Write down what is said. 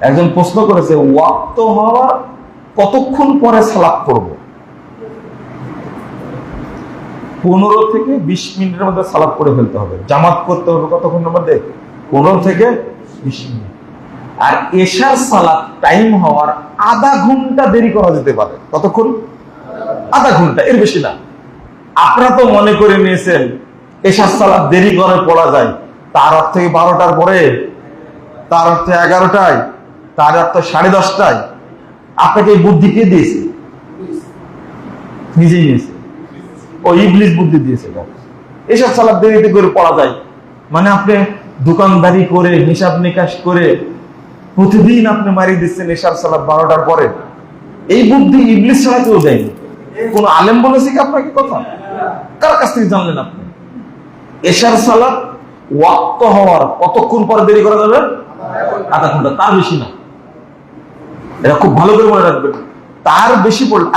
একজন প্রশ্ন করেছে, ওয়াক্ত হওয়ার কতক্ষণ পরে সালাপ করব পনেরো থেকে বিশ মিনিটের মধ্যে সালাপ করে ফেলতে হবে। জামাত করতে হবে কতক্ষণের মধ্যে? পনেরো থেকে বিশ মিনিট। আর এশার সালাত টাইম হওয়ার আধা ঘণ্টা দেরি করা যেতে পারে। কতক্ষণ? আধা ঘণ্টা, এর বেশি না। আপনারা তো মনে করে নিয়েছেন, এশার সালাত দেরি করে পড়া যায়। তার অর্থ বারোটার পরে? তার অর্থে এগারোটায়? তার অর্থ সাড়ে দশটায়। আপনাকে এই বুদ্ধি কে দিয়েছে? নিজেই নিয়েছে। ও ইবলিশ বুদ্ধি দিয়েছে। এসব সালাদ দেরিতে করে পড়া যায়। মানে আপনি দোকানদারি করে, হিসাব নিকাশ করে প্রতিদিন আপনি মারিয়ে দিচ্ছেন এসার সালাদ বারোটার পরে। এই বুদ্ধি ইবলিশ ছাড়া কেউ দেয়নি কোন আলেম বলেছে কি আপনাকে কথা? কার কাছ থেকে জানলেন আপনি? এশার সালাদ ওয়াক্ত হওয়ার কতক্ষণ পরে দেরি করা যাবে? আধা ঘণ্টা। তার বেশি না। এটা খুব ভালো করে মনে রাখবেন। তার বেশি পড়লে